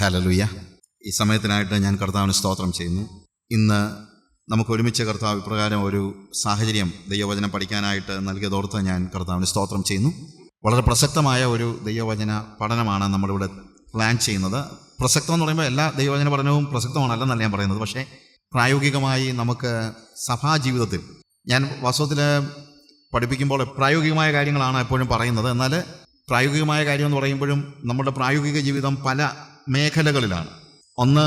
ഹലലുയ്യ ഈ സമയത്തിനായിട്ട് ഞാൻ കർത്താവിന് സ്തോത്രം ചെയ്യുന്നു. ഇന്ന് നമുക്ക് ഒരുമിച്ച് കർത്താവ് ഇപ്രകാരം ഒരു സാഹചര്യം ദൈവവചനം പഠിക്കാനായിട്ട് നൽകിയതോർത്ത് ഞാൻ കർത്താവിന് സ്തോത്രം ചെയ്യുന്നു. വളരെ പ്രസക്തമായ ഒരു ദൈവവചന പഠനമാണ് നമ്മളിവിടെ പ്ലാൻ ചെയ്യുന്നത്. പ്രസക്തം എന്ന് പറയുമ്പോൾ എല്ലാ ദൈവവചന പഠനവും പ്രസക്തമാണല്ലെന്നല്ല ഞാൻ പറയുന്നത്. പക്ഷേ പ്രായോഗികമായി നമുക്ക് സഭാ ജീവിതത്തിൽ ഞാൻ വാസ്തവത്തിൽ പഠിപ്പിക്കുമ്പോൾ പ്രായോഗികമായ കാര്യങ്ങളാണ് എപ്പോഴും പറയുന്നത്. എന്നാൽ പ്രായോഗികമായ കാര്യം എന്ന് പറയുമ്പോഴും നമ്മുടെ പ്രായോഗിക ജീവിതം പല മേഖലകളിലാണ്. ഒന്ന്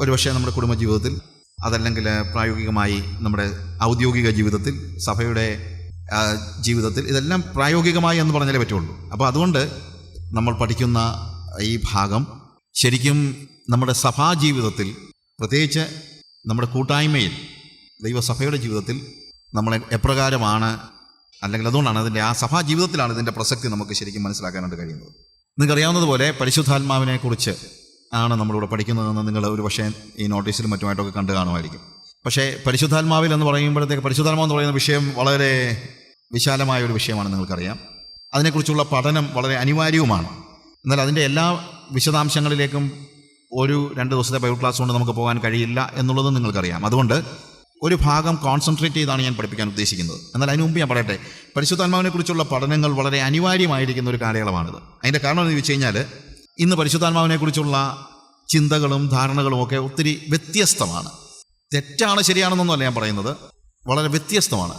ഒരുപക്ഷെ നമ്മുടെ കുടുംബജീവിതത്തിൽ അതല്ലെങ്കിൽ പ്രായോഗികമായി നമ്മുടെ ഔദ്യോഗിക ജീവിതത്തിൽ സഭയുടെ ജീവിതത്തിൽ ഇതെല്ലാം പ്രായോഗികമായി എന്ന് പറഞ്ഞാലേ പറ്റുള്ളൂ. അപ്പോൾ അതുകൊണ്ട് നമ്മൾ പഠിക്കുന്ന ഈ ഭാഗം ശരിക്കും നമ്മുടെ സഭാ ജീവിതത്തിൽ പ്രത്യേകിച്ച് നമ്മുടെ കൂട്ടായ്മയിൽ ദൈവസഭയുടെ ജീവിതത്തിൽ നമ്മളെ എപ്രകാരമാണ് അല്ലെങ്കിൽ അതുകൊണ്ടാണ് അതിന്റെ ആ സഭാ ജീവിതത്തിലാണ് ഇതിന്റെ പ്രസക്തി നമുക്ക് ശരിക്കും മനസ്സിലാക്കാനായിട്ട് കഴിയുന്നത്. നിങ്ങൾക്കറിയാവുന്നതുപോലെ പരിശുദ്ധാത്മാവിനെ കുറിച്ച് ആണ് നമ്മളിവിടെ പഠിക്കുന്നതെന്ന് നിങ്ങൾ ഒരു പക്ഷേ ഈ നോട്ടീസിലും മറ്റുമായിട്ടൊക്കെ കണ്ടു കാണുമായിരിക്കും. പക്ഷേ പരിശുദ്ധാത്മാവിൽ എന്ന് പറയുമ്പോഴത്തേക്ക് പരിശുദ്ധാത്മാവ് എന്ന് പറയുന്ന വിഷയം വളരെ വിശാലമായ ഒരു വിഷയമാണ് നിങ്ങൾക്കറിയാം. അതിനെക്കുറിച്ചുള്ള പഠനം വളരെ അനിവാര്യവുമാണ്. എന്നാൽ അതിന്റെ എല്ലാ വിശദാംശങ്ങളിലേക്കും ഒരു രണ്ട് ദിവസത്തെ ബൈബിൾ ക്ലാസ് കൊണ്ട് നമുക്ക് പോകാൻ കഴിയില്ല എന്നുള്ളത് നിങ്ങൾക്കറിയാം. അതുകൊണ്ട് ഒരു ഭാഗം കോൺസെൻട്രേറ്റ് ചെയ്താണ് ഞാൻ പഠിപ്പിക്കാൻ ഉദ്ദേശിക്കുന്നത്. എന്നാൽ അതിനു മുമ്പ് ഞാൻ പറയട്ടെ പരിശുദ്ധാത്മാവിനെ കുറിച്ചുള്ള പഠനങ്ങൾ വളരെ അനിവാര്യമായിരിക്കുന്ന ഒരു കാലയളവാണിത്. അതിന്റെ കാരണം എന്ന് വെച്ച് കഴിഞ്ഞാൽ ഇന്ന് പരിശുദ്ധാത്മാവിനെ കുറിച്ചുള്ള ചിന്തകളും ധാരണകളും ഒക്കെ ഒത്തിരി വ്യത്യസ്തമാണ്. തെറ്റാണ് ശരിയാണെന്നൊന്നുമല്ല ഞാൻ പറയുന്നത്. വളരെ വ്യത്യസ്തമാണ്.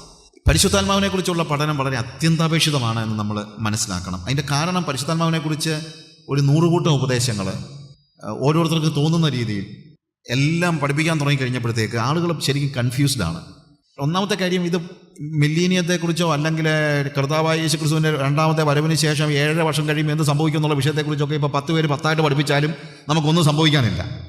പരിശുദ്ധാത്മാവിനെ കുറിച്ചുള്ള പഠനം വളരെ അത്യന്താപേക്ഷിതമാണ് എന്ന് നമ്മൾ മനസ്സിലാക്കണം. അതിന്റെ കാരണം പരിശുദ്ധാത്മാവിനെ കുറിച്ച് ഒരു നൂറുകൂട്ടം ഉപദേശങ്ങൾ ഓരോരുത്തർക്ക് തോന്നുന്ന രീതിയിൽ എല്ലാം പഠിപ്പിക്കാൻ തുടങ്ങിക്കഴിഞ്ഞപ്പോഴത്തേക്ക് ആളുകൾ ശരിക്കും കൺഫ്യൂസ്ഡാണ് ഒന്നാമത്തെ കാര്യം ഇത് മില്ലീനിയത്തെക്കുറിച്ചോ അല്ലെങ്കിൽ കർത്താവായ യേശു ക്രിസ്തുവിന്റെ രണ്ടാമത്തെ വരവിന് ശേഷം ഏഴര വർഷം കഴിയുമ്പോൾ എന്ത് സംഭവിക്കും എന്നുള്ള വിഷയത്തെക്കുറിച്ചൊക്കെ ഇപ്പോൾ പത്ത് പേര് പത്തായിട്ട് പഠിപ്പിച്ചാലും നമുക്കൊന്നും സംഭവിക്കാനില്ല.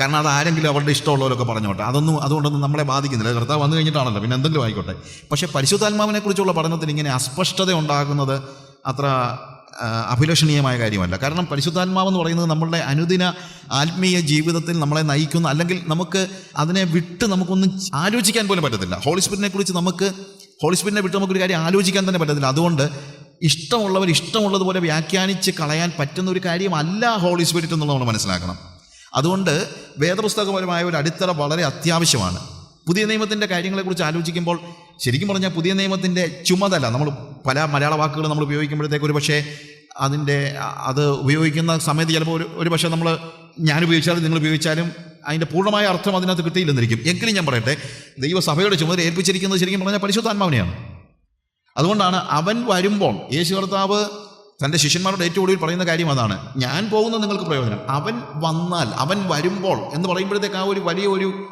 കാരണം അത് ആരെങ്കിലും അവരുടെ ഇഷ്ടമുള്ളവരൊക്കെ പറഞ്ഞോട്ടെ. അതൊന്നും അതുകൊണ്ടൊന്നും നമ്മളെ ബാധിക്കുന്നില്ല. കർത്താവ് വന്നു കഴിഞ്ഞിട്ടാണല്ലോ. പിന്നെ എന്തെങ്കിലും ആയിക്കോട്ടെ. പക്ഷേ പരിശുദ്ധാത്മാവിനെക്കുറിച്ചുള്ള പഠനത്തിൽ ഇങ്ങനെ അസ്പഷ്ടത ഉണ്ടാകുന്നത് അത്ര അഭിലഷണീയമായ കാര്യമല്ല. കാരണം പരിശുദ്ധാത്മാവെന്ന് പറയുന്നത് നമ്മളുടെ അനുദിന ആത്മീയ ജീവിതത്തിൽ നമ്മളെ നയിക്കുന്ന അല്ലെങ്കിൽ നമുക്ക് അതിനെ വിട്ട് നമുക്കൊന്നും ആലോചിക്കാൻ പോലും പറ്റത്തില്ല. ഹോളിസ്പിരിറ്റിനെ കുറിച്ച് നമുക്ക് ഹോളിസ്പിരിറ്റിനെ വിട്ട് നമുക്കൊരു കാര്യം ആലോചിക്കാൻ തന്നെ പറ്റത്തില്ല. അതുകൊണ്ട് ഇഷ്ടമുള്ളവർ ഇഷ്ടമുള്ളതുപോലെ വ്യാഖ്യാനിച്ച് കളയാൻ പറ്റുന്ന ഒരു കാര്യമല്ല ഹോളി സ്പിരിറ്റ് എന്നുള്ളത് നമ്മൾ മനസ്സിലാക്കണം. അതുകൊണ്ട് വേദപുസ്തകപരമായ ഒരു അടിത്തറ വളരെ അത്യാവശ്യമാണ്. പുതിയ നിയമത്തിന്റെ കാര്യങ്ങളെക്കുറിച്ച് ആലോചിക്കുമ്പോൾ ശരിക്കും പറഞ്ഞാൽ പുതിയ നിയമത്തിന്റെ ചുമതല നമ്മൾ പല മലയാള വാക്കുകൾ നമ്മൾ ഉപയോഗിക്കുമ്പോഴത്തേക്ക് ഒരു പക്ഷേ അതിന്റെ അത് ഉപയോഗിക്കുന്ന സമയത്ത് ചിലപ്പോൾ ഒരു ഒരു പക്ഷേ നമ്മൾ ഞാൻ ഉപയോഗിച്ചാലും നിങ്ങൾ ഉപയോഗിച്ചാലും അതിന്റെ പൂർണമായ അർത്ഥം അതിനകത്ത് കിട്ടിയില്ലെന്നിരിക്കും. എങ്കിലും ഞാൻ പറയട്ടെ ദൈവസഭയുടെ ചുമതല ഏൽപ്പിച്ചിരിക്കുന്നത് ശരിക്കും പറഞ്ഞാൽ പരിശുദ്ധാത്മാവിനെയാണ്. അതുകൊണ്ടാണ് അവൻ വരുമ്പോൾ യേശു കർത്താവ് തന്റെ ശിഷ്യന്മാരോട് ഏറ്റവും ഒടുവിൽ പറയുന്ന കാര്യം അതാണ്. ഞാൻ പോകുന്ന നിങ്ങൾക്ക് പ്രയോജനം. അവൻ വന്നാൽ അവൻ വരുമ്പോൾ എന്ന് പറയുമ്പോഴത്തേക്ക് ആ ഒരു വലിയ ഒരു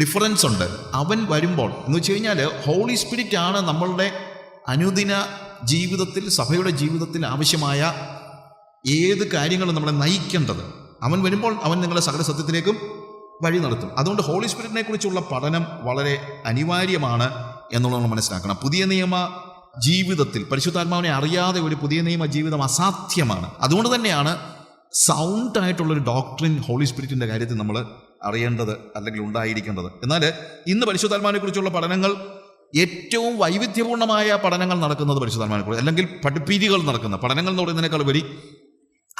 ഡിഫറൻസ് ഉണ്ട്. അവൻ വരുമ്പോൾ എന്ന് വെച്ച് കഴിഞ്ഞാൽ ഹോളി സ്പിരിറ്റ് ആണ് നമ്മളുടെ അനുദിന ജീവിതത്തിൽ സഭയുടെ ജീവിതത്തിൽ ആവശ്യമായ ഏത് കാര്യങ്ങളും നമ്മളെ നയിക്കേണ്ടത്. അവൻ വരുമ്പോൾ അവൻ നിങ്ങളെ സകല സത്യത്തിലേക്കും വഴി നടത്തും. അതുകൊണ്ട് ഹോളി സ്പിരിറ്റിനെ കുറിച്ചുള്ള പഠനം വളരെ അനിവാര്യമാണ് എന്നുള്ളത് നമ്മൾ മനസ്സിലാക്കണം. പുതിയ നിയമ ജീവിതത്തിൽ പരിശുദ്ധാത്മാവിനെ അറിയാതെ ഒരു പുതിയ നിയമ ജീവിതം അസാധ്യമാണ്. അതുകൊണ്ട് തന്നെയാണ് സൗണ്ട് ആയിട്ടുള്ളൊരു ഡോക്ടറിൻ ഹോളി സ്പിരിറ്റിന്റെ കാര്യത്തിൽ നമ്മൾ അറിയേണ്ടത് അല്ലെങ്കിൽ ഉണ്ടായിരിക്കേണ്ടത്. എന്നാൽ ഇന്ന് പരിശുദ്ധാത്മാവിനെ കുറിച്ചുള്ള പഠനങ്ങൾ ഏറ്റവും വൈവിധ്യപൂർണമായ പഠനങ്ങൾ നടക്കുന്നത് പരിശുദ്ധാത്മാവിനെ കുറിച്ച് അല്ലെങ്കിൽ പഠിപ്പീരികൾ നടക്കുന്ന പഠനങ്ങൾ എന്ന് പറയുന്നതിനേക്കാൾ ഉപരി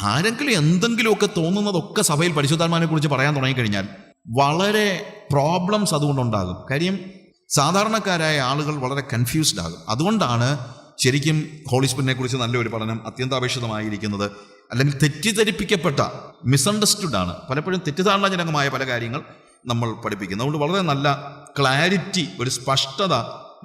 ആരെങ്കിലും എന്തെങ്കിലുമൊക്കെ തോന്നുന്നതൊക്കെ സഭയിൽ പരിശുദ്ധാത്മാവിനെ കുറിച്ച് പറയാൻ തുടങ്ങിക്കഴിഞ്ഞാൽ വളരെ പ്രോബ്ലംസ് അതുകൊണ്ടുണ്ടാകും. കാര്യം സാധാരണക്കാരായ ആളുകൾ വളരെ കൺഫ്യൂസ്ഡ് ആകും. അതുകൊണ്ടാണ് ശരിക്കും ഹോളിസ്പിനെ കുറിച്ച് നല്ലൊരു പഠനം അത്യന്താപേക്ഷിതമായിരിക്കുന്നത് അല്ലെങ്കിൽ തെറ്റിദ്ധരിപ്പിക്കപ്പെട്ട മിസ്അണ്ടർസ്റ്റുഡ് ആണ്. പലപ്പോഴും തെറ്റിദ്ധാരണജനകമായ പല കാര്യങ്ങൾ നമ്മൾ പഠിപ്പിക്കുന്നത്. അതുകൊണ്ട് വളരെ നല്ല ക്ലാരിറ്റി ഒരു സ്പഷ്ടത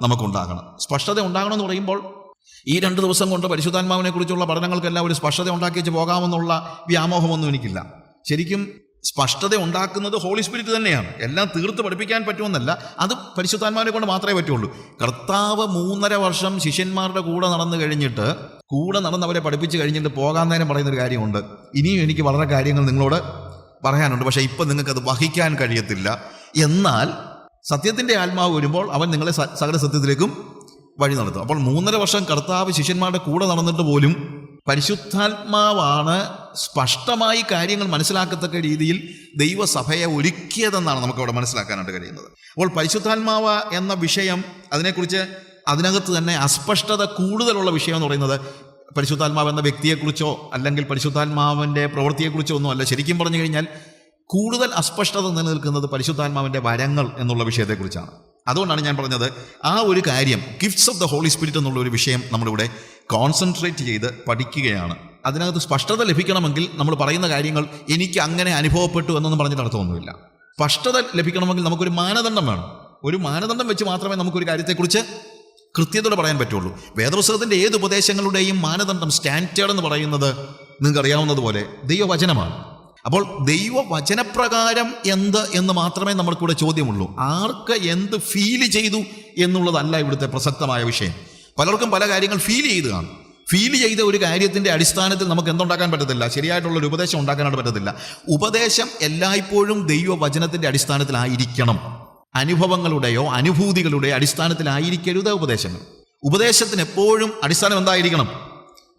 നമുക്കുണ്ടാകണം. സ്പഷ്ടത ഉണ്ടാകണം എന്ന് പറയുമ്പോൾ ഈ രണ്ട് ദിവസം കൊണ്ട് പരിശുദ്ധാത്മാവിനെ കുറിച്ചുള്ള പഠനങ്ങൾക്കെല്ലാം ഒരു സ്പഷ്ടത ഉണ്ടാക്കി വെച്ച് പോകാമെന്നുള്ള വ്യാമോഹമൊന്നും എനിക്കില്ല. ശരിക്കും സ്പഷ്ടത ഉണ്ടാക്കുന്നത് ഹോളി സ്പിരിറ്റ് തന്നെയാണ്. എല്ലാം തീർത്ത് പഠിപ്പിക്കാൻ പറ്റുമെന്നല്ല അത് പരിശുദ്ധാത്മാവിനെ കൊണ്ട് മാത്രമേ പറ്റുള്ളൂ. കർത്താവ് മൂന്നര വർഷം ശിഷ്യന്മാരുടെ കൂടെ നടന്നു കഴിഞ്ഞിട്ട് കൂടെ നടന്നവരെ പഠിപ്പിച്ച് കഴിഞ്ഞിട്ട് പോകാൻ നേരം പറയുന്നൊരു കാര്യമുണ്ട്. ഇനിയും എനിക്ക് വളരെ കാര്യങ്ങൾ നിങ്ങളോട് പറയാനുണ്ട്. പക്ഷേ ഇപ്പം നിങ്ങൾക്കത് വഹിക്കാൻ കഴിയത്തില്ല. എന്നാൽ സത്യത്തിന്റെ ആത്മാവ് വരുമ്പോൾ അവൻ നിങ്ങളെ സകല സത്യത്തിലേക്കും വഴി നടത്തും. അപ്പോൾ മൂന്നര വർഷം കർത്താവ് ശിഷ്യന്മാരുടെ കൂടെ നടന്നിട്ട് പോലും പരിശുദ്ധാത്മാവാണ് സ്പഷ്ടമായി കാര്യങ്ങൾ മനസ്സിലാക്കത്തക്ക രീതിയിൽ ദൈവസഭയെ ഒരുക്കിയതെന്നാണ് നമുക്ക് അവിടെ മനസ്സിലാക്കാനായിട്ട് കഴിയുന്നത്. അപ്പോൾ പരിശുദ്ധാത്മാവ് എന്ന വിഷയം അതിനെക്കുറിച്ച് അതിനകത്ത് തന്നെ അസ്പഷ്ടത കൂടുതലുള്ള വിഷയം എന്ന് പറയുന്നത് പരിശുദ്ധാത്മാവ് എന്ന വ്യക്തിയെക്കുറിച്ചോ അല്ലെങ്കിൽ പരിശുദ്ധാത്മാവിന്റെ പ്രവൃത്തിയെക്കുറിച്ചോ ഒന്നും അല്ല ശരിക്കും പറഞ്ഞു കഴിഞ്ഞാൽ കൂടുതൽ അസ്പഷ്ടത നിലനിൽക്കുന്നത് പരിശുദ്ധാത്മാവിന്റെ വരങ്ങൾ എന്നുള്ള വിഷയത്തെക്കുറിച്ചാണ്. അതുകൊണ്ടാണ് ഞാൻ പറഞ്ഞത് ആ ഒരു കാര്യം gifts of the holy spirit എന്നുള്ള ഒരു വിഷയം നമ്മളിവിടെ കോൺസെൻട്രേറ്റ് ചെയ്ത് പഠിക്കുകയാണ്. അതിനകത്ത് സ്പഷ്ടത ലഭിക്കണമെങ്കിൽ നമ്മൾ പറയുന്ന കാര്യങ്ങൾ എനിക്ക് അങ്ങനെ അനുഭവപ്പെട്ടു എന്നൊന്നും പറഞ്ഞിട്ട് അർത്ഥമൊന്നുമില്ല. സ്പഷ്ടത ലഭിക്കണമെങ്കിൽ നമുക്കൊരു മാനദണ്ഡം വേണം. ഒരു മാനദണ്ഡം വെച്ച് മാത്രമേ നമുക്കൊരു കാര്യത്തെക്കുറിച്ച് കൃത്യതയോടെ പറയാൻ പറ്റുള്ളൂ. വേദപുസ്തകത്തിന്റെ ഏത് ഉപദേശങ്ങളുടെയും മാനദണ്ഡം സ്റ്റാൻഡേർഡ് എന്ന് പറയുന്നത് നിങ്ങൾക്ക് അറിയാവുന്നതുപോലെ ദൈവവചനമാണ്. അപ്പോൾ ദൈവവചനപ്രകാരം എന്ത് എന്ന് മാത്രമേ നമ്മൾക്കൂടെ ചോദ്യമുള്ളൂ. ആർക്ക് എന്ത് ഫീൽ ചെയ്തു എന്നുള്ളതല്ല ഇവിടുത്തെ പ്രസക്തമായ വിഷയം. പലർക്കും പല കാര്യങ്ങൾ ഫീൽ ചെയ്ത് ഫീൽ ചെയ്ത ഒരു കാര്യത്തിന്റെ അടിസ്ഥാനത്തിൽ നമുക്ക് എന്തുണ്ടാക്കാൻ പറ്റത്തില്ല? ശരിയായിട്ടുള്ളൊരു ഉപദേശം ഉണ്ടാക്കാനായിട്ട് പറ്റത്തില്ല. ഉപദേശം എല്ലായ്പ്പോഴും ദൈവവചനത്തിന്റെ അടിസ്ഥാനത്തിലായിരിക്കണം. അനുഭവങ്ങളുടെയോ അനുഭൂതികളുടെയോ അടിസ്ഥാനത്തിലായിരിക്കരുത് ഉപദേശങ്ങൾ. ഉപദേശത്തിന് എപ്പോഴും അടിസ്ഥാനം എന്തായിരിക്കണം?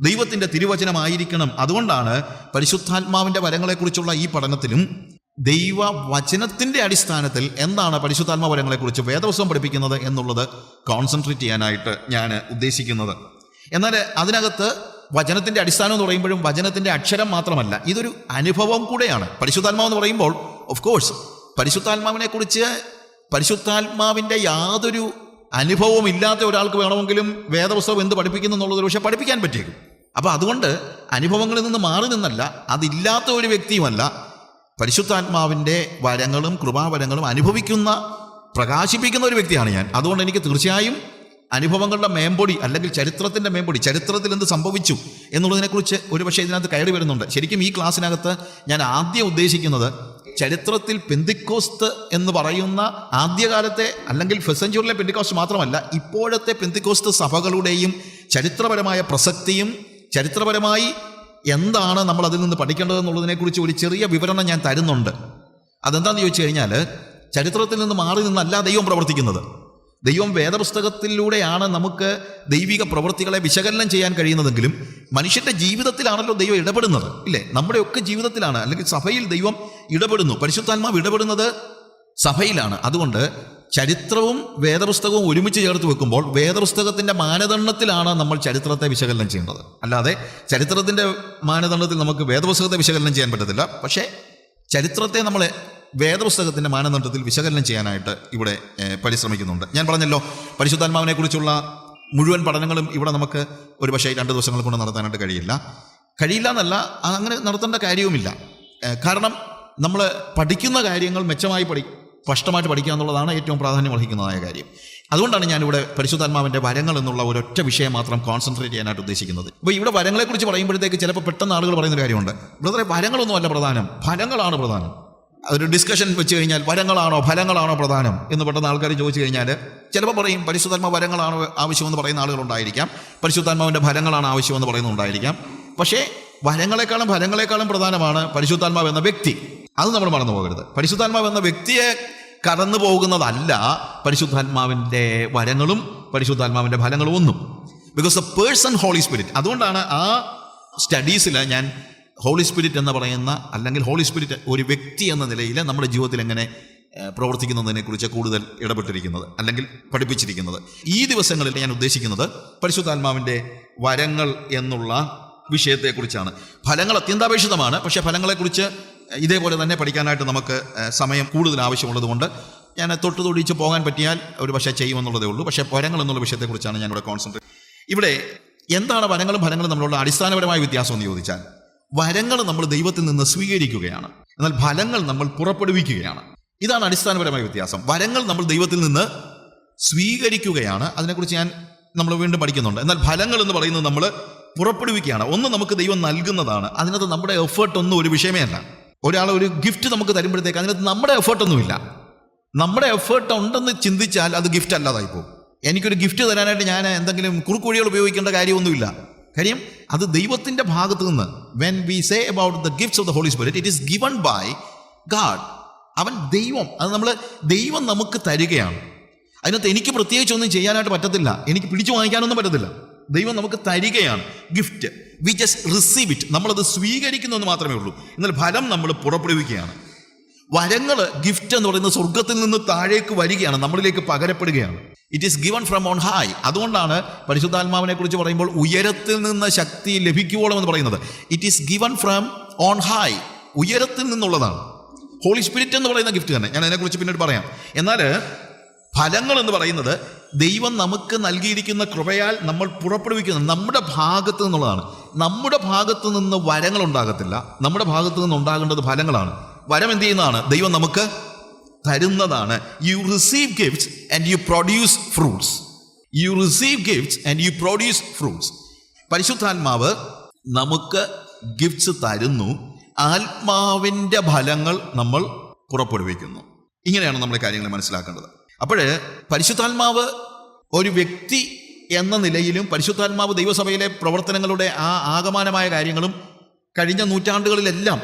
ദൈവത്തിന്റെ തിരുവചനമായിരിക്കണം. അതുകൊണ്ടാണ് പരിശുദ്ധാത്മാവിന്റെ വരങ്ങളെക്കുറിച്ചുള്ള ഈ പഠനത്തിലും ദൈവ വചനത്തിന്റെ അടിസ്ഥാനത്തിൽ എന്താണ് പരിശുദ്ധാത്മാ വരങ്ങളെക്കുറിച്ച് വേദവസ്വം പഠിപ്പിക്കുന്നത് എന്നുള്ളത് കോൺസെൻട്രേറ്റ് ചെയ്യാനായിട്ട് ഞാൻ ഉദ്ദേശിക്കുന്നത്. എന്നാൽ അതിനകത്ത് വചനത്തിന്റെ അടിസ്ഥാനം എന്ന് പറയുമ്പോഴും വചനത്തിന്റെ അക്ഷരം മാത്രമല്ല ഇതൊരു അനുഭവം കൂടെയാണ്. പരിശുദ്ധാത്മാവ് എന്ന് പറയുമ്പോൾ ഓഫ് കോഴ്സ് പരിശുദ്ധാത്മാവിനെ കുറിച്ച് പരിശുദ്ധാത്മാവിന്റെ യാതൊരു അനുഭവവും ഇല്ലാത്ത ഒരാൾക്ക് വേണമെങ്കിലും വേദപുസ്തകം എന്ത് പഠിപ്പിക്കുന്നു എന്നുള്ളത് പക്ഷേ പഠിപ്പിക്കാൻ പറ്റിയേക്കും. അപ്പോൾ അതുകൊണ്ട് അനുഭവങ്ങളിൽ നിന്ന് മാറി നിന്നല്ല അതില്ലാത്ത ഒരു വ്യക്തിയുമല്ല പരിശുദ്ധാത്മാവിന്റെ വരങ്ങളും കൃപാവരങ്ങളും അനുഭവിക്കുന്ന പ്രകാശിപ്പിക്കുന്ന ഒരു വ്യക്തിയാണ് ഞാൻ. അതുകൊണ്ട് എനിക്ക് തീർച്ചയായും അനുഭവങ്ങളുടെ മേമ്പൊടി അല്ലെങ്കിൽ ചരിത്രത്തിന്റെ മേമ്പൊടി ചരിത്രത്തിൽ എന്ത് സംഭവിച്ചു എന്നുള്ളതിനെക്കുറിച്ച് ഒരുപക്ഷെ ഇതിനകത്ത് കയറി വരുന്നുണ്ട്. ശരിക്കും ഈ ക്ലാസ്സിനകത്ത് ഞാൻ ആദ്യം ഉദ്ദേശിക്കുന്നത് ചരിത്രത്തിൽ പെന്തിക്കോസ്ത് എന്ന് പറയുന്ന ആദ്യകാലത്തെ അല്ലെങ്കിൽ ഫെസഞ്ചൂറിലെ പെന്തിക്കോസ്റ്റ് മാത്രമല്ല ഇപ്പോഴത്തെ പെന്തിക്കോസ്ത് സഭകളുടെയും ചരിത്രപരമായ പ്രസക്തിയും ചരിത്രപരമായി എന്താണ് നമ്മൾ അതിൽ നിന്ന് പഠിക്കേണ്ടതെന്നുള്ളതിനെക്കുറിച്ച് ഒരു ചെറിയ വിവരണം ഞാൻ തരുന്നുണ്ട്. അതെന്താണെന്ന് ചോദിച്ചു കഴിഞ്ഞാൽ ചരിത്രത്തിൽ നിന്ന് മാറി നിന്നല്ല ദൈവം പ്രവർത്തിക്കുന്നത്. ദൈവം വേദപുസ്തകത്തിലൂടെയാണ് നമുക്ക് ദൈവിക പ്രവൃത്തികളെ വിശകലനം ചെയ്യാൻ കഴിയുന്നതെങ്കിലും മനുഷ്യന്റെ ജീവിതത്തിലാണല്ലോ ദൈവം ഇടപെടുന്നത് ഇല്ലേ? നമ്മുടെയൊക്കെ ജീവിതത്തിലാണ്. അല്ലെങ്കിൽ സഭയിൽ ദൈവം ഇടപെടുന്നു. പരിശുദ്ധാത്മാവ് ഇടപെടുന്നത് സഭയിലാണ്. അതുകൊണ്ട് ചരിത്രവും വേദപുസ്തകവും ഒരുമിച്ച് ചേർത്ത് വെക്കുമ്പോൾ വേദപുസ്തകത്തിന്റെ മാനദണ്ഡത്തിലാണ് നമ്മൾ ചരിത്രത്തെ വിശകലനം ചെയ്യേണ്ടത്. അല്ലാതെ ചരിത്രത്തിന്റെ മാനദണ്ഡത്തിൽ നമുക്ക് വേദപുസ്തകത്തെ വിശകലനം ചെയ്യാൻ പറ്റത്തില്ല. പക്ഷേ ചരിത്രത്തെ നമ്മൾ വേദപുസ്തകത്തിന്റെ മാനദണ്ഡത്തിൽ വിശകലനം ചെയ്യാനായിട്ട് ഇവിടെ പരിശ്രമിക്കുന്നുണ്ട്. ഞാൻ പറഞ്ഞല്ലോ പരിശുദ്ധാത്മാവിനെ കുറിച്ചുള്ള മുഴുവൻ പഠനങ്ങളും ഇവിടെ നമുക്ക് ഒരു പക്ഷേ രണ്ട് ദിവസങ്ങൾ കൊണ്ട് നടത്താനായിട്ട് കഴിയില്ല. കഴിയില്ല എന്നല്ല അങ്ങനെ നടത്തേണ്ട കാര്യവുമില്ല. കാരണം നമ്മൾ പഠിക്കുന്ന കാര്യങ്ങൾ മെച്ചമായി പഠി സ്പഷ്ടമായിട്ട് പഠിക്കുക എന്നുള്ളതാണ് ഏറ്റവും പ്രാധാന്യം അർഹിക്കുന്നതായ കാര്യം. അതുകൊണ്ടാണ് ഞാനിവിടെ പരിശുദ്ധാത്മാവിന്റെ വരങ്ങൾ എന്നുള്ള ഒരൊറ്റ വിഷയം മാത്രം കോൺസെൻട്രേറ്റ് ചെയ്യാനായിട്ട് ഉദ്ദേശിക്കുന്നത്. ഇപ്പോൾ ഇവിടെ വരങ്ങളെക്കുറിച്ച് പറയുമ്പോഴത്തേക്ക് ചിലപ്പോൾ പെട്ടെന്ന് ആളുകൾ പറയുന്ന ഒരു കാര്യമുണ്ട്. ബ്രദറെ വരങ്ങളൊന്നും അല്ല പ്രധാനം. ഫലങ്ങളാണ് പ്രധാനം. ഒരു ഡിസ്കഷൻ വെച്ച് കഴിഞ്ഞാൽ വരങ്ങളാണോ ഫലങ്ങളാണോ പ്രധാനം എന്ന് പെട്ടെന്ന് ആൾക്കാർ ചോദിച്ചു കഴിഞ്ഞാൽ ചിലപ്പോൾ പറയും പരിശുദ്ധാത്മ വരങ്ങളാണ് ആവശ്യമെന്ന് പറയുന്ന ആളുകളുണ്ടായിരിക്കാം. പരിശുദ്ധാത്മാവിന്റെ ഫലങ്ങളാണ് ആവശ്യമെന്ന് പറയുന്നുണ്ടായിരിക്കാം പക്ഷേ വരങ്ങളെക്കാളും ഫലങ്ങളെക്കാളും പ്രധാനമാണ് പരിശുദ്ധാത്മാവ് എന്ന വ്യക്തി. അത് നമ്മൾ മറന്നു പോകരുത്. പരിശുദ്ധാത്മാവ് എന്ന വ്യക്തിയെ കടന്നു പോകുന്നതല്ല പരിശുദ്ധാത്മാവിന്റെ വരങ്ങളും പരിശുദ്ധാത്മാവിന്റെ ഫലങ്ങളും ഒന്നും. Because a person holy spirit അതുകൊണ്ടാണ് ആ സ്റ്റഡീസിൽ ഞാൻ ഹോളി സ്പിരിറ്റ് എന്ന് പറയുന്ന അല്ലെങ്കിൽ ഹോളി സ്പിരിറ്റ് ഒരു വ്യക്തി എന്ന നിലയിൽ നമ്മുടെ ജീവിതത്തിൽ എങ്ങനെ പ്രവർത്തിക്കുന്നതിനെക്കുറിച്ച് കൂടുതൽ ഇടപെട്ടിരിക്കുന്നത് അല്ലെങ്കിൽ പഠിപ്പിച്ചിരിക്കുന്നത്. ഈ ദിവസങ്ങളിൽ ഞാൻ ഉദ്ദേശിക്കുന്നത് പരിശുദ്ധാത്മാവിന്റെ വരങ്ങൾ എന്നുള്ള വിഷയത്തെക്കുറിച്ചാണ്. ഫലങ്ങൾ അത്യന്താപേക്ഷിതമാണ്. പക്ഷേ ഫലങ്ങളെക്കുറിച്ച് ഇതേപോലെ തന്നെ പഠിക്കാനായിട്ട് നമുക്ക് സമയം കൂടുതൽ ആവശ്യമുള്ളതുകൊണ്ട് ഞാൻ തൊട്ട് തൊടിച്ച് പോകാൻ പറ്റിയാൽ ഒരു പക്ഷേ ചെയ്യുമെന്നുള്ളതേ ഉള്ളൂ. പക്ഷേ വരങ്ങൾ എന്നുള്ള വിഷയത്തെക്കുറിച്ചാണ് ഞാനിവിടെ കോൺസെൻട്രേറ്റ് ഇവിടെ എന്താണ് വരങ്ങളും ഫലങ്ങളും തമ്മിലുള്ള അടിസ്ഥാനപരമായ വ്യത്യാസം എന്ന് ചോദിച്ചാൽ വരങ്ങൾ നമ്മൾ ദൈവത്തിൽ നിന്ന് സ്വീകരിക്കുകയാണ്. എന്നാൽ ഫലങ്ങൾ നമ്മൾ പുറപ്പെടുവിക്കുകയാണ്. ഇതാണ് അടിസ്ഥാനപരമായ വ്യത്യാസം. വരങ്ങൾ നമ്മൾ ദൈവത്തിൽ നിന്ന് സ്വീകരിക്കുകയാണ്. അതിനെക്കുറിച്ച് ഞാൻ നമ്മൾ വീണ്ടും പഠിക്കുന്നുണ്ട്. എന്നാൽ ഫലങ്ങൾ എന്ന് പറയുന്നത് നമ്മൾ പുറപ്പെടുവിക്കുകയാണ്. ഒന്ന് നമുക്ക് ദൈവം നൽകുന്നതാണ്. അതിനകത്ത് നമ്മുടെ എഫേർട്ട് ഒന്നും ഒരു വിഷയമേ അല്ല. ഒരാൾ ഒരു ഗിഫ്റ്റ് നമുക്ക് തരുമ്പോഴത്തേക്ക് അതിനകത്ത് നമ്മുടെ എഫേർട്ടൊന്നുമില്ല നമ്മുടെ എഫേർട്ട് ഉണ്ടെന്ന് ചിന്തിച്ചാൽ അത് ഗിഫ്റ്റ് അല്ലാതായി പോകും. എനിക്കൊരു ഗിഫ്റ്റ് തരാനായിട്ട് ഞാൻ എന്തെങ്കിലും കുറുക്കുവഴികൾ ഉപയോഗിക്കേണ്ട കാര്യമൊന്നുമില്ല. കാര്യം അത് ദൈവത്തിന്റെ ഭാഗത്ത് നിന്ന് when we say about the gifts of the holy spirit it is given by God അവൻ ദൈവം. അത് നമ്മൾ ദൈവം നമുക്ക് തരികയാണ്. അതിനകത്ത് എനിക്ക് പ്രത്യേകിച്ച് ഒന്നും ചെയ്യാനായിട്ട് പറ്റത്തില്ല. എനിക്ക് പിടിച്ചു വാങ്ങിക്കാനൊന്നും പറ്റത്തില്ല. ദൈവം നമുക്ക് തരികയാണ്. Gift we just receive it നമ്മളത് സ്വീകരിക്കുന്നു എന്ന് മാത്രമേ ഉള്ളൂ. എന്നാൽ ഫലം നമ്മൾ പുറപ്പെടുവിക്കുകയാണ്. വരങ്ങൾ ഗിഫ്റ്റ് എന്ന് പറയുന്നത് സ്വർഗത്തിൽ നിന്ന് താഴേക്ക് വരികയാണ്. നമ്മളിലേക്ക് പകരപ്പെടുകയാണ്. It is given from on high അതുകൊണ്ടാണ് പരിശുദ്ധാത്മാവിനെ കുറിച്ച് പറയുമ്പോൾ ഉയരത്തിൽ നിന്ന് ശക്തി ലഭിക്കുവോളം എന്ന് പറയുന്നത്. It is given from on high ഉയരത്തിൽ നിന്നുള്ളതാണ്. ഹോളി സ്പിരിറ്റ് എന്ന് പറയുന്ന ഗിഫ്റ്റ് തന്നെ. ഞാൻ അതിനെക്കുറിച്ച് പിന്നീട് പറയാം. എന്നാൽ ഫലങ്ങൾ എന്ന് പറയുന്നത് ദൈവം നമുക്ക് നൽകിയിരിക്കുന്ന കൃപയാൽ നമ്മൾ പുറപ്പെടുവിക്കുന്ന നമ്മുടെ ഭാഗത്ത് നിന്നുള്ളതാണ്. നമ്മുടെ ഭാഗത്ത് നിന്ന് വരങ്ങൾ ഉണ്ടാകത്തില്ല. നമ്മുടെ ഭാഗത്ത് നിന്ന് ഉണ്ടാകേണ്ടത് ഫലങ്ങളാണ്. വരം എന്ത് ചെയ്യുന്നതാണ്? ദൈവം നമുക്ക് തരുന്നതാണ്. You receive gifts and you produce fruits you receive gifts and you produce fruits പരിശുദ്ധാത്മാവ് നമുക്ക് ഗിഫ്റ്റ്സ് തരുന്നു. ആത്മാവിന്റെ ഫലങ്ങൾ നമ്മൾ പുറപ്പെടുവിക്കുന്നു. ഇങ്ങനെയാണ് നമ്മൾ കാര്യങ്ങൾ മനസ്സിലാക്കേണ്ടത്. അപ്പോൾ പരിശുദ്ധാത്മാവ് ഒരു വ്യക്തി എന്ന നിലയിലും പരിശുദ്ധാത്മാവ് ദൈവസഭയിലെ പ്രവർത്തനങ്ങളുടെ ആ ആകമാനമായ കാര്യങ്ങളും കഴിഞ്ഞ നൂറ്റാണ്ടുകളിലെല്ലാം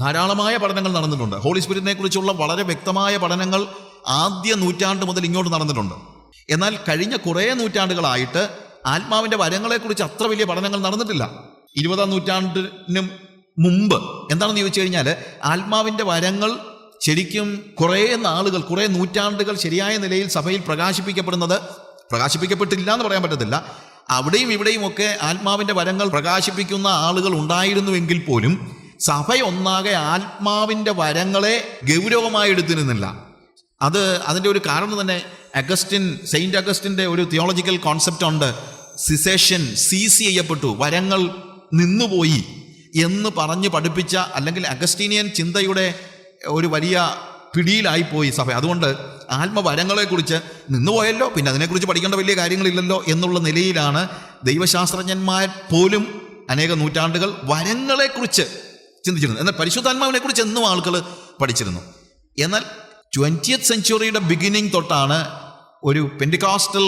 ധാരാളമായ പഠനങ്ങൾ നടന്നിട്ടുണ്ട്. ഹോളി സ്പിരിറ്റിനെ കുറിച്ചുള്ള വളരെ വ്യക്തമായ പഠനങ്ങൾ ആദ്യ നൂറ്റാണ്ട് മുതൽ ഇങ്ങോട്ട് നടന്നിട്ടുണ്ട്. എന്നാൽ കഴിഞ്ഞ കുറേ നൂറ്റാണ്ടുകളായിട്ട് ആത്മാവിന്റെ വരങ്ങളെക്കുറിച്ച് അത്ര വലിയ പഠനങ്ങൾ നടന്നിട്ടില്ല. ഇരുപതാം നൂറ്റാണ്ടിനും മുമ്പ് എന്താണെന്ന് ചോദിച്ചു കഴിഞ്ഞാൽ ആത്മാവിന്റെ വരങ്ങൾ ശരിക്കും കുറേ നാളുകൾ കുറേ നൂറ്റാണ്ടുകൾ ശരിയായ നിലയിൽ സഭയിൽ പ്രകാശിപ്പിക്കപ്പെടുന്നത് പ്രകാശിപ്പിക്കപ്പെട്ടില്ല എന്ന് പറയാൻ പറ്റത്തില്ല. അവിടെയും ഇവിടെയും ഒക്കെ ആത്മാവിന്റെ വരങ്ങൾ പ്രകാശിപ്പിക്കുന്ന ആളുകൾ ഉണ്ടായിരുന്നുവെങ്കിൽ പോലും സഭ ആത്മാവിന്റെ വരങ്ങളെ ഗൗരവമായി എടുത്തിരുന്നില്ല അത് അതിന്റെ ഒരു കാരണം തന്നെ അഗസ്റ്റിൻ സെയിന്റ് അഗസ്റ്റിന്റെ ഒരു തിയോളജിക്കൽ കോൺസെപ്റ്റ് ഉണ്ട്. സിസേഷൻ സീസ് ചെയ്യപ്പെട്ടു വരങ്ങൾ നിന്നുപോയി എന്ന് പറഞ്ഞ് പഠിപ്പിച്ച അല്ലെങ്കിൽ അഗസ്റ്റീനിയൻ ചിന്തയുടെ ഒരു വലിയ പിടിയിലായിപ്പോയി സഭ. അതുകൊണ്ട് ആത്മവരങ്ങളെക്കുറിച്ച് നിന്നുപോയല്ലോ പിന്നെ അതിനെക്കുറിച്ച് പഠിക്കേണ്ട വലിയ കാര്യങ്ങളില്ലല്ലോ എന്നുള്ള നിലയിലാണ് ദൈവശാസ്ത്രജ്ഞന്മാർ പോലും അനേക നൂറ്റാണ്ടുകൾ വരങ്ങളെക്കുറിച്ച് ചിന്തിച്ചിരുന്നു. എന്നാൽ പരിശുദ്ധാത്മാവിനെ കുറിച്ച് എന്നും ആളുകൾ പഠിച്ചിരുന്നു. എന്നാൽ ട്വന്റിയത്ത് സെഞ്ചുറിയുടെ ബിഗിനിങ് തൊട്ടാണ് ഒരു പെൻഡിക്കാസ്റ്റൽ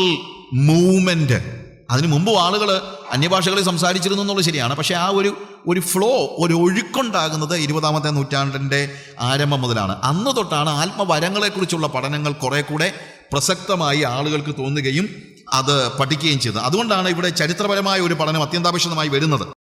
മൂവ്മെന്റ് അതിനു മുമ്പ് ആളുകൾ അന്യഭാഷകളിൽ സംസാരിച്ചിരുന്നു എന്നുള്ളത് ശരിയാണ്. പക്ഷേ ആ ഒരു ഒരു ഫ്ലോ ഒരു ഒഴുക്കുണ്ടാകുന്നത് ഇരുപതാമത്തെ നൂറ്റാണ്ടിന്റെ ആരംഭം മുതലാണ്. അന്ന് തൊട്ടാണ് ആത്മവരങ്ങളെക്കുറിച്ചുള്ള പഠനങ്ങൾ കുറെ കൂടെ പ്രസക്തമായി ആളുകൾക്ക് തോന്നുകയും അത് പഠിക്കുകയും ചെയ്തത്. അതുകൊണ്ടാണ് ഇവിടെ ചരിത്രപരമായ ഒരു പഠനം അത്യന്താപേക്ഷിതമായി വരുന്നത്.